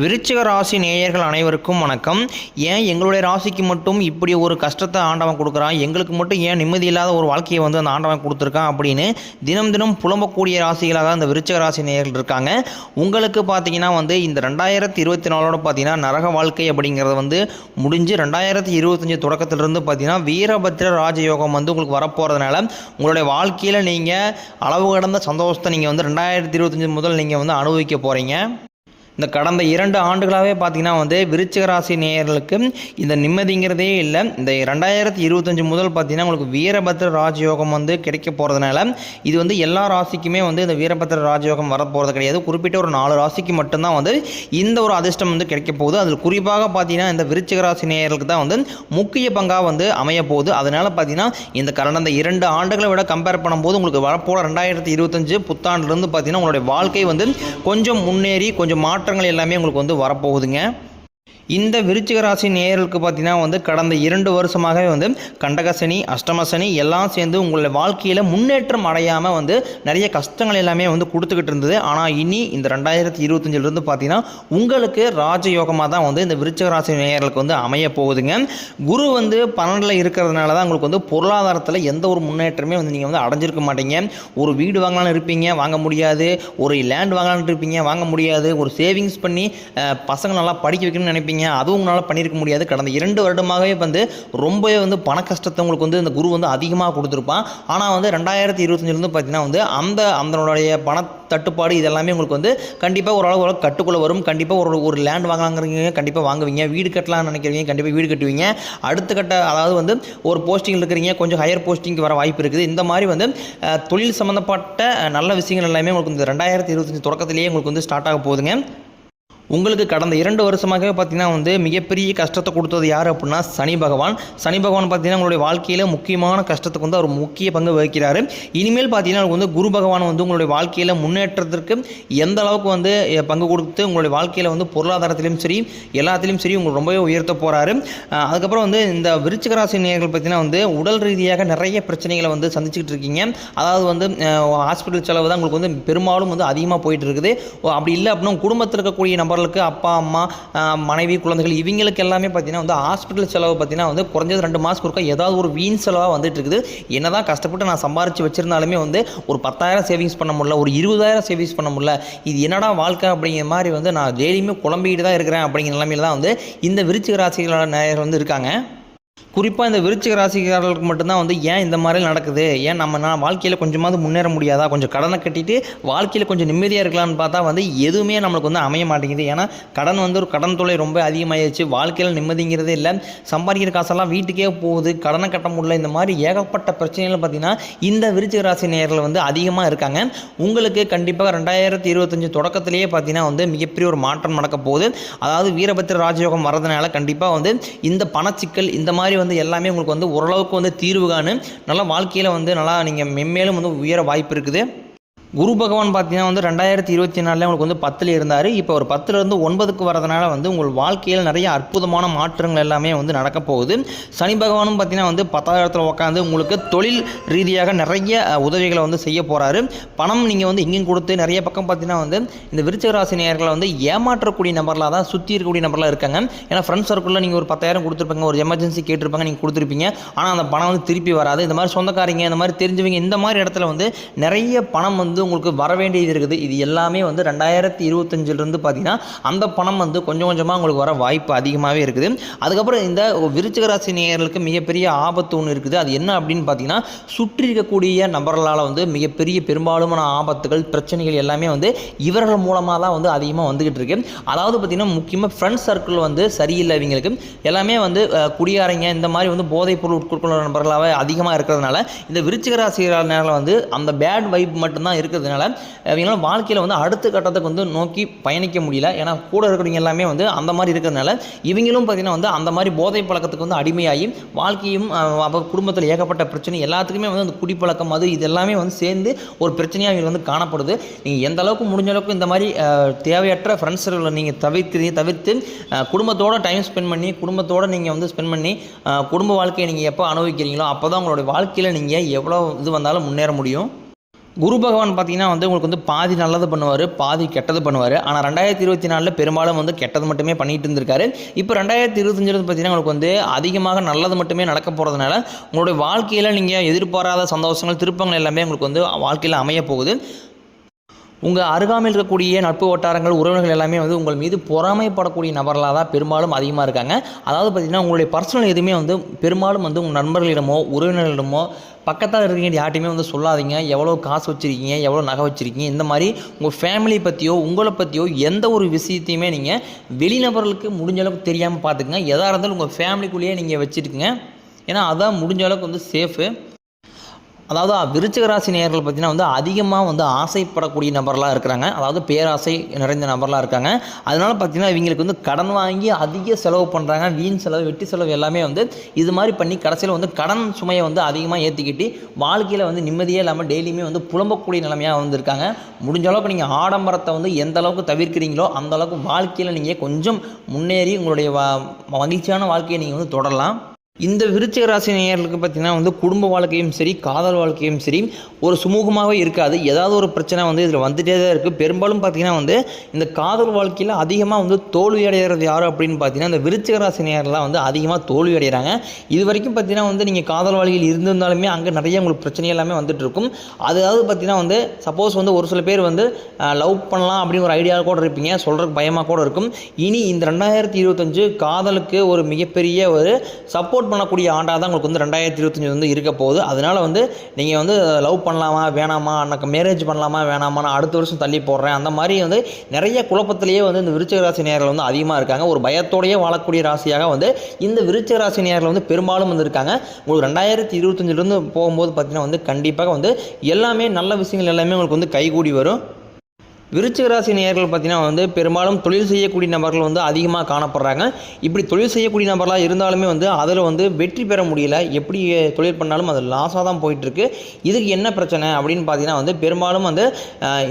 விருச்சிக ராசி நேயர்கள் அனைவருக்கும் வணக்கம். ஏன் எங்களுடைய ராசிக்கு மட்டும் இப்படி ஒரு கஷ்டத்தை ஆண்டவன் கொடுக்குறான்? எங்களுக்கு மட்டும் ஏன் நிம்மதி இல்லாத ஒரு வாழ்க்கையை வந்து அந்த ஆண்டவன் கொடுத்துருக்கான் அப்படின்னு தினம் தினம் புலம்பக்கூடிய ராசிகளாக அந்த விருச்சிக ராசி நேயர்கள் இருக்காங்க. உங்களுக்கு பார்த்தீங்கன்னா வந்து இந்த ரெண்டாயிரத்தி இருபத்தி நாலோட பார்த்தீங்கன்னா நரக வாழ்க்கை அப்படிங்கிறது வந்து முடிஞ்சு ரெண்டாயிரத்தி இருபத்தஞ்சி தொடக்கத்திலிருந்து பார்த்தீங்கன்னா வீரபத்திர ராஜயோகம் வந்து உங்களுக்கு வரப்போகிறதுனால உங்களுடைய வாழ்க்கையில் நீங்கள் அளவு கடந்த சந்தோஷத்தை நீங்கள் வந்து ரெண்டாயிரத்தி இருபத்தஞ்சி முதல் நீங்கள் வந்து அனுபவிக்க போகிறீங்க இந்த கடந்த இரண்டு ஆண்டுகளாகவே பார்த்தீங்கன்னா வந்து விருச்சிக ராசி நேயர்களுக்கு இந்த நிம்மதிங்கிறதே இல்லை. இந்த ரெண்டாயிரத்தி இருபத்தஞ்சி முதல் பார்த்தீங்கன்னா உங்களுக்கு வீரபத்திர ராஜயோகம் வந்து கிடைக்க போகிறதுனால இது வந்து எல்லா ராசிக்குமே வந்து இந்த வீரபத்திர ராஜயோகம் வரப்போகிறது கிடையாது. குறிப்பிட்ட ஒரு நாலு ராசிக்கு மட்டும்தான் வந்து இந்த ஒரு அதிர்ஷ்டம் வந்து கிடைக்க போகுது. அதில் குறிப்பாக பார்த்தீங்கன்னா இந்த விருச்சிக ராசி நேயர்களுக்கு தான் வந்து முக்கிய பங்காக வந்து அமைய போகுது. அதனால் பார்த்தீங்கன்னா இந்த கடந்த இரண்டு ஆண்டுகளை விட கம்பேர் பண்ணும்போது உங்களுக்கு வரப்போகிற ரெண்டாயிரத்தி இருபத்தஞ்சு புத்தாண்டுலேருந்து பார்த்தீங்கன்னா உங்களுடைய வாழ்க்கை வந்து கொஞ்சம் முன்னேறி கொஞ்சம் மாற்றங்கள் எல்லாமே உங்களுக்கு வந்து வரப்போகுதுங்க. இந்த விருச்சிக ராசி நேயர்களுக்கு பார்த்தீங்கன்னா வந்து கடந்த இரண்டு வருஷமாகவே வந்து கண்டகசனி அஷ்டமசனி எல்லாம் சேர்ந்து உங்களுடைய வாழ்க்கையில் முன்னேற்றம் அடையாமல் வந்து நிறைய கஷ்டங்கள் எல்லாமே வந்து கொடுத்துக்கிட்டு இருந்தது. ஆனால் இனி இந்த ரெண்டாயிரத்தி இருபத்தஞ்சிலிருந்து பார்த்தீங்கன்னா உங்களுக்கு ராஜயோகமாக தான் வந்து இந்த விருச்சிக ராசி நேயர்களுக்கு வந்து அமைய போகுதுங்க. குரு வந்து பன்னெண்டில் இருக்கிறதுனால தான் உங்களுக்கு வந்து பொருளாதாரத்தில் எந்த ஒரு முன்னேற்றமே வந்து நீங்கள் வந்து அடைஞ்சிருக்க மாட்டீங்க. ஒரு வீடு வாங்கலாம்னு இருப்பீங்க வாங்க முடியாது. ஒரு லேண்ட் வாங்கலாம்னு இருப்பீங்க வாங்க முடியாது. ஒரு சேவிங்ஸ் பண்ணி பசங்க நல்லா படிக்க வைக்கணும்னு நினைப்பீங்க? அதுவும் உங்களால் பண்ணியிருக்க முடியாது. கடந்த இரண்டு வருடமாகவே வந்து ரொம்பவே வந்து பண கஷ்டத்தை உங்களுக்கு வந்து இந்த குரு வந்து அதிகமாக கொடுத்துருப்பான். ஆனால் வந்து ரெண்டாயிரத்தி இருபத்தஞ்சிலேருந்து பார்த்தீங்கன்னா வந்து அந்த அதனுடைய பண தட்டுப்பாடு இதெல்லாமே உங்களுக்கு வந்து கண்டிப்பாக ஓரளவு ஓரளவு கட்டுக்குள்ளே வரும். கண்டிப்பாக ஒரு ஒரு லேண்ட் வாங்கலாங்கிறீங்க கண்டிப்பாக வாங்குவீங்க. வீடு கட்டலாம்னு நினைக்கிறீங்க கண்டிப்பாக வீடு கட்டுவீங்க. அடுத்த கட்ட அதாவது வந்து ஒரு போஸ்டிங்கில் இருக்கிறீங்க கொஞ்சம் ஹையர் போஸ்டிங்க்கு வர வாய்ப்பு இருக்குது. இந்த மாதிரி வந்து தொழில் சம்மந்தப்பட்ட நல்ல விஷயங்கள் எல்லாமே உங்களுக்கு இந்த ரெண்டாயிரத்தி இருபத்தஞ்சி தொடக்கத்திலேயே உங்களுக்கு வந்து ஸ்டார்ட் ஆக போகுதுங்க. உங்களுக்கு கடந்த இரண்டு வருஷமாகவே பார்த்தீங்கன்னா வந்து மிகப்பெரிய கஷ்டத்தை கொடுத்தது யார் அப்படின்னா சனி பகவான். சனி பகவான் பார்த்தீங்கன்னா உங்களுடைய வாழ்க்கையில் முக்கியமான கஷ்டத்துக்கு வந்து அவர் முக்கிய பங்கு வகிக்கிறார். இனிமேல் பார்த்தீங்கன்னா வந்து குரு பகவான் வந்து உங்களுடைய வாழ்க்கையில் முன்னேற்றத்திற்கு எந்த அளவுக்கு வந்து பங்கு கொடுத்து உங்களுடைய வாழ்க்கையில் வந்து பொருளாதாரத்திலும் சரி எல்லாத்துலேயும் சரி உங்களுக்கு ரொம்பவே உயர்த்த போகிறாரு அதுக்கப்புறம் வந்து இந்த விருச்சிக ராசி நேர்கள் பார்த்தீங்கன்னா வந்து உடல் ரீதியாக நிறைய பிரச்சனைகளை வந்து சந்திச்சுக்கிட்டு இருக்கீங்க. அதாவது வந்து ஹாஸ்பிட்டல் செலவு தான் உங்களுக்கு வந்து பெரும்பாலும் வந்து அதிகமாக போயிட்டு இருக்குது. ஓ, அப்படி இல்லை அப்படின்னா குடும்பத்தில் இருக்கக்கூடிய நபர்களுக்கு அப்பா அம்மா மனைவி குழந்தைகள் இவங்களுக்கு எல்லாமே பார்த்தீங்கன்னா வந்து ஹாஸ்பிட்டல் செலவு பார்த்தீங்கன்னா வந்து குறைஞ்சது ரெண்டு மாதத்துக்கு ஒருக்கா ஏதாவது ஒரு வீண் செலவாக வந்துட்டு இருக்குது என்னதான் கஷ்டப்பட்டு நான் சம்பாரிச்சு வச்சிருந்தாலுமே வந்து ஒரு பத்தாயிரம் சேவிங்ஸ் பண்ண முடியல ஒரு இருபதாயிரம் சேவிங்ஸ் பண்ண முடியல. இது என்னடா வாழ்க்கை அப்படிங்கிற மாதிரி வந்து நான் டெய்லியுமே குழம்பிக்கிட்டு தான் இருக்கிறேன் அப்படிங்கிற நிலைமையில தான் வந்து இந்த விருச்சிக ராசிகளோட நேயர் வந்து இருக்காங்க. குறிப்பாக இந்த விருச்சிக ராசிக்காரர்களுக்கு மட்டும்தான் வந்து ஏன் இந்த மாதிரி நடக்குது? ஏன் நம்ம நான் வாழ்க்கையில் கொஞ்சமாவது முன்னேற முடியாதா? கொஞ்சம் கடனை கட்டிட்டு வாழ்க்கையில் கொஞ்சம் நிம்மதியாக இருக்கலாம்னு பார்த்தா வந்து எதுவுமே நம்மளுக்கு வந்து அமைய மாட்டேங்குது. ஏன்னா கடன் வந்து ஒரு கடன் தொலை ரொம்ப அதிகமாகிடுச்சு வாழ்க்கையில் நிம்மதிங்கிறதே இல்லை. சம்பாதிக்கிற காசெல்லாம் வீட்டுக்கே போகுது. கடனை கட்ட முடியல. இந்த மாதிரி ஏகப்பட்ட பிரச்சனைகள் பார்த்தீங்கன்னா இந்த விருச்சிக ராசி நேரில் வந்து அதிகமாக இருக்காங்க. உங்களுக்கு கண்டிப்பாக ரெண்டாயிரத்தி இருபத்தஞ்சு தொடக்கத்திலேயே பார்த்தீங்கன்னா வந்து மிகப்பெரிய ஒரு மாற்றம் நடக்க போகுது. அதாவது வீரபத்திர ராஜயோகம் வரதுனால கண்டிப்பாக வந்து இந்த பணச்சிக்கல் இந்த மாதிரி வந்து எல்லாமே உங்களுக்கு வந்து ஓரளவுக்கு வந்து தீர்வு காணு. நல்லா வாழ்க்கையில் வந்து நல்லா நீங்கள் மென்மேலும் வந்து உயர வாய்ப்பு இருக்குது. குரு பகவான் பார்த்தீங்கன்னா வந்து ரெண்டாயிரத்தி இருபத்தி நாலில் உங்களுக்கு வந்து பத்தில் இருந்தார். இப்போ ஒரு பத்துலேருந்து ஒன்பதுக்கு வரதுனால வந்து உங்கள் வாழ்க்கையில் நிறைய அற்புதமான மாற்றங்கள் எல்லாமே வந்து நடக்க போகுது. சனி பகவானும் பார்த்தீங்கன்னா வந்து பத்தாயிரத்தில் உட்காந்து உங்களுக்கு தொழில் ரீதியாக நிறைய உதவிகளை வந்து செய்ய போகிறாரு பணம் நீங்கள் வந்து இங்கேயும் கொடுத்து நிறைய பக்கம் பார்த்தீங்கன்னா வந்து இந்த விருச்சக ராசி நேயர்களை வந்து ஏமாற்றக்கூடிய நபர்களாக தான் சுற்றி இருக்கக்கூடிய நபர்களாக இருக்காங்க. ஏன்னா ஃப்ரெண்ட்ஸ் சர்க்கிளில் நீங்கள் ஒரு பத்தாயிரம் கொடுத்துருப்பாங்க ஒரு எமர்ஜென்சி கேட்டிருப்பாங்க நீங்கள் கொடுத்துருப்பீங்க. ஆனால் அந்த பணம் வந்து திருப்பி வராது. இந்த மாதிரி சொந்தக்காரங்க இந்த மாதிரி தெரிஞ்சவங்க இந்த மாதிரி இடத்துல வந்து நிறைய பணம் வந்து உங்களுக்கு வர வேண்டியது இருக்குது. இது எல்லாமே வந்து ரெண்டாயிரத்தி இருபத்தஞ்சிலிருந்து பார்த்தீங்கன்னா அந்த பணம் வந்து கொஞ்சம் கொஞ்சமாக உங்களுக்கு வர வாய்ப்பு அதிகமாகவே இருக்குது. அதுக்கப்புறம் இந்த விருச்சிக ராசி நேயர்களுக்கு மிகப்பெரிய ஆபத்து ஒன்று இருக்குது. அது என்ன அப்படின்னு பார்த்தீங்கன்னா சுற்றி இருக்கக்கூடிய நபர்களால் வந்து மிகப்பெரிய பெரும்பாலுமான ஆபத்துகள் பிரச்சனைகள் எல்லாமே வந்து இவர்கள் மூலமாக தான் வந்து அதிகமாக வந்துக்கிட்டு இருக்கு. அதாவது பார்த்தீங்கன்னா முக்கியமாக ஃப்ரெண்ட்ஸ் சர்க்கிள் வந்து சரியில்லை இவங்களுக்கு. எல்லாமே வந்து குடியாரங்க இந்த மாதிரி வந்து போதைப் பொருள் உட்கொள்கிற நபர்களாகவே அதிகமாக இருக்கிறதுனால இந்த விருச்சிக ராசிகளால் வந்து அந்த பேட் வைப் மட்டும்தான் இருக்கிறதுனால இவங்களால வாழ்க்கையில் வந்து அடுத்த கட்டத்துக்கு வந்து நோக்கி பயணிக்க முடியல. ஏன்னா கூட இருக்கிறவங்க எல்லாமே வந்து அந்த மாதிரி இருக்கிறதுனால இவங்களும் பார்த்தீங்கன்னா வந்து அந்த மாதிரி போதை பழக்கத்துக்கு வந்து அடிமையாகி வாழ்க்கையும் அப்போ குடும்பத்தில் ஏகப்பட்ட பிரச்சனை எல்லாத்துக்குமே வந்து அந்த குடிப்பழக்கம் அது இது எல்லாமே வந்து சேர்ந்து ஒரு பிரச்சனையாக இவங்க வந்து காணப்படுது. நீங்கள் எந்த அளவுக்கு முடிஞ்ச அளவுக்கு இந்த மாதிரி தேவையற்ற ஃப்ரெண்ட்ஸ்களை நீங்கள் தவிர்த்து தவிர்த்து குடும்பத்தோட டைம் ஸ்பெண்ட் பண்ணி குடும்பத்தோட நீங்கள் வந்து ஸ்பெண்ட் பண்ணி குடும்ப வாழ்க்கையை நீங்கள் எப்போ அனுபவிக்கிறீங்களோ அப்போ தான் உங்களுடைய வாழ்க்கையில் நீங்கள் எவ்வளோ இது வந்தாலும் முன்னேற முடியும். குரு பகவான் பார்த்தீங்கன்னா வந்து உங்களுக்கு வந்து பாதி நல்லது பண்ணுவார் பாதி கெட்டது பண்ணுவார். ஆனால் ரெண்டாயிரத்தி இருபத்தி நாலில் பெரும்பாலும் வந்து கெட்டது மட்டுமே பண்ணிகிட்டு இருந்திருக்காரு. இப்போ ரெண்டாயிரத்தி இருபத்தஞ்சில் பார்த்தீங்கன்னா உங்களுக்கு வந்து அதிகமாக நல்லது மட்டுமே நடக்க போகிறதுனால உங்களுடைய வாழ்க்கையில் நீங்கள் எதிர்பாராத சந்தோஷங்கள் திருப்பங்கள் எல்லாமே உங்களுக்கு வந்து வாழ்க்கையில் அமைய போகுது. உங்கள் அருகாமையில் இருக்கக்கூடிய நட்பு வட்டாரங்கள் உறவினர்கள் எல்லாமே வந்து உங்கள் மீது பொறாமைப்படக்கூடிய நபர்களாக தான் பெரும்பாலும் அதிகமாக இருக்காங்க. அதாவது பார்த்திங்கன்னா உங்களுடைய பர்சனல் எதுவுமே வந்து பெரும்பாலும் வந்து உங்கள் நண்பர்களிடமோ உறவினர்களிடமோ பக்கத்தில் இருக்கீங்க யார்ட்டையுமே வந்து சொல்லாதீங்க. எவ்வளோ காசு வச்சுருக்கீங்க எவ்வளோ நகை வச்சுருக்கீங்க இந்த மாதிரி உங்கள் ஃபேமிலி பற்றியோ உங்களை பற்றியோ எந்த ஒரு விஷயத்தையுமே நீங்கள் வெளிநபர்களுக்கு முடிஞ்ச அளவுக்கு தெரியாமல் பார்த்துக்குங்க எதாக இருந்தாலும் உங்கள் ஃபேமிலிக்குள்ளேயே நீங்கள் வச்சுருக்குங்க ஏன்னா அதான் முடிஞ்ச அளவுக்கு வந்து சேஃபு அதாவது விருச்சிக ராசி நேர்கள் பார்த்தீங்கன்னா வந்து அதிகமாக வந்து ஆசைப்படக்கூடிய நபர்லாம் இருக்கிறாங்க. அதாவது பேராசை நிறைந்த நபர்லாம் இருக்காங்க. அதனால பார்த்தீங்கன்னா இவங்களுக்கு வந்து கடன் வாங்கி அதிக செலவு பண்ணுறாங்க வீண் செலவு வெட்டி செலவு எல்லாமே வந்து இது மாதிரி பண்ணி கடைசியில் வந்து கடன் சுமையை வந்து அதிகமாக ஏற்றிக்கிட்டு வாழ்க்கையில் வந்து நிம்மதியே இல்லாமல் டெய்லியுமே வந்து புலம்பக்கூடிய நிலைமையாக வந்திருக்காங்க முடிஞ்ச அளவுக்கு நீங்கள் ஆடம்பரத்தை வந்து எந்த அளவுக்கு தவிர்க்கிறீங்களோ அந்த அளவுக்கு வாழ்க்கையில் நீங்கள் கொஞ்சம் முன்னேறி உங்களுடைய மகிழ்ச்சியான வாழ்க்கையை நீங்கள் வந்து தொடரலாம். இந்த விருச்சிக ராசி நேயர்களுக்கு பார்த்தீங்கன்னா வந்து குடும்ப வாழ்க்கையும் சரி காதல் வாழ்க்கையும் சரி ஒரு சுமூகமாகவே இருக்காது. ஏதாவது ஒரு பிரச்சனை வந்து இதில் வந்துகிட்டே தான் இருக்குது பெரும்பாலும் பார்த்தீங்கன்னா வந்து இந்த காதல் வாழ்க்கையில் அதிகமாக வந்து தோல்வி அடைகிறது யார் அப்படின்னு பார்த்தீங்கன்னா இந்த விருச்சிக ராசி நேயர்கள்லாம் வந்து அதிகமாக தோல்வி அடைகிறாங்க இது வரைக்கும் பார்த்தீங்கன்னா வந்து நீங்கள் காதல் வாழ்க்கையில் இருந்திருந்தாலுமே அங்கே நிறைய உங்களுக்கு பிரச்சனை எல்லாமே வந்துட்டு இருக்கும். அதாவது பார்த்தீங்கன்னா வந்து சப்போஸ் வந்து ஒரு சில பேர் வந்து லவ் பண்ணலாம் அப்படின்னு ஒரு ஐடியாவில் கூட இருப்பீங்க. சொல்கிறதுக்கு பயமாக கூட இருக்கும். இனி இந்த ரெண்டாயிரத்தி இருபத்தஞ்சு காதலுக்கு ஒரு மிகப்பெரிய ஒரு சப்போர்ட் பண்ணக்கூடிய ஆண்டாக தான் உங்களுக்கு வந்து ரெண்டாயிரத்தி இருபத்தஞ்சி வந்து இருக்க போகுது. அதனால் வந்து நீங்கள் வந்து லவ் பண்ணலாமா வேணாமா அன்னக்கு மேரேஜ் பண்ணலாமா வேணாமா நான் அடுத்த வருஷம் தள்ளி போடுறேன். அந்த மாதிரி வந்து நிறைய குழப்பத்திலேயே வந்து இந்த விருச்சக ராசி நேரில் வந்து அதிகமாக இருக்காங்க. ஒரு பயத்தோடையே வாழக்கூடிய ராசியாக வந்து இந்த விருச்சக ராசி நேரில் வந்து பெரும்பாலும் வந்து இருக்காங்க. உங்களுக்கு ரெண்டாயிரத்தி இருபத்தஞ்சிலேருந்து போகும்போது பார்த்தீங்கன்னா வந்து கண்டிப்பாக வந்து எல்லாமே நல்ல விஷயங்கள் எல்லாமே உங்களுக்கு வந்து கைகூடி வரும். விருச்சிக ராசி நேர்கள் பார்த்தீங்கன்னா வந்து பெரும்பாலும் தொழில் செய்யக்கூடிய நபர்கள் வந்து அதிகமாக காணப்படுறாங்க. இப்படி தொழில் செய்யக்கூடிய நபர்களாக இருந்தாலுமே வந்து அதில் வந்து வெற்றி பெற முடியல. எப்படி தொழில் பண்ணாலும் அது லாஸாக தான் போயிட்டுருக்கு. இதுக்கு என்ன பிரச்சனை அப்படின்னு பார்த்தீங்கன்னா வந்து பெரும்பாலும் வந்து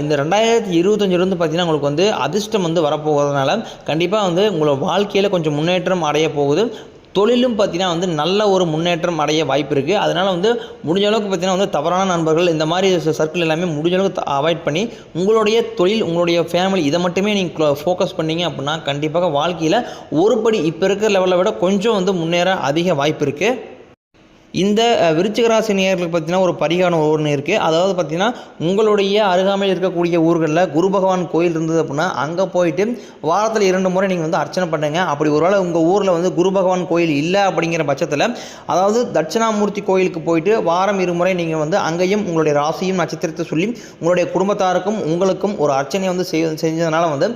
இந்த ரெண்டாயிரத்தி இருபத்தஞ்சிலிருந்து பார்த்தீங்கன்னா உங்களுக்கு வந்து அதிர்ஷ்டம் வந்து வரப்போகிறதுனால கண்டிப்பாக வந்து உங்களோட வாழ்க்கையில் கொஞ்சம் முன்னேற்றம் அடைய போகுது. தொழிலும் பார்த்தீங்கன்னா வந்து நல்ல ஒரு முன்னேற்றம் அடைய வாய்ப்பு இருக்குது அதனால் வந்து முடிஞ்ச அளவுக்கு பார்த்தீங்கன்னா வந்து தவறான நண்பர்கள் இந்த மாதிரி சர்க்கிள் எல்லாமே முடிஞ்ச அளவுக்கு அவாய்ட் பண்ணி உங்களுடைய தொழில் உங்களுடைய ஃபேமிலி இதை மட்டுமே நீங்கள் ஃபோக்கஸ் பண்ணிங்க அப்படின்னா கண்டிப்பாக வாழ்க்கையில் ஒரு படி இப்போ இருக்கிற லெவலை விட கொஞ்சம் வந்து முன்னேற அதிக வாய்ப்பு இருக்குது இந்த விருச்சிகராசி நேர்களுக்கு பார்த்தீங்கன்னா ஒரு பரிகாரம் ஒன்று இருக்குது அதாவது பார்த்தீங்கன்னா உங்களுடைய அருகாமையில் இருக்கக்கூடிய ஊர்களில் குரு பகவான் கோயில் இருந்தது அப்படின்னா அங்கே போயிட்டு வாரத்தில் இரண்டு முறை நீங்கள் வந்து அர்ச்சனை பண்ணுங்க. அப்படி ஒருவேளை உங்கள் ஊரில் வந்து குரு பகவான் கோயில் இல்லை அப்படிங்கிற பட்சத்தில் அதாவது தட்சிணாமூர்த்தி கோயிலுக்கு போயிட்டு வாரம் இருமுறை நீங்கள் வந்து அங்கேயும் உங்களுடைய ராசியும் நட்சத்திரத்தை சொல்லி உங்களுடைய குடும்பத்தாருக்கும் உங்களுக்கும் ஒரு அர்ச்சனை வந்து செய் செஞ்சதுனால வந்து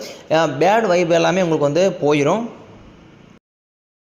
பேட் வைப் எல்லாமே உங்களுக்கு வந்து போயிடும்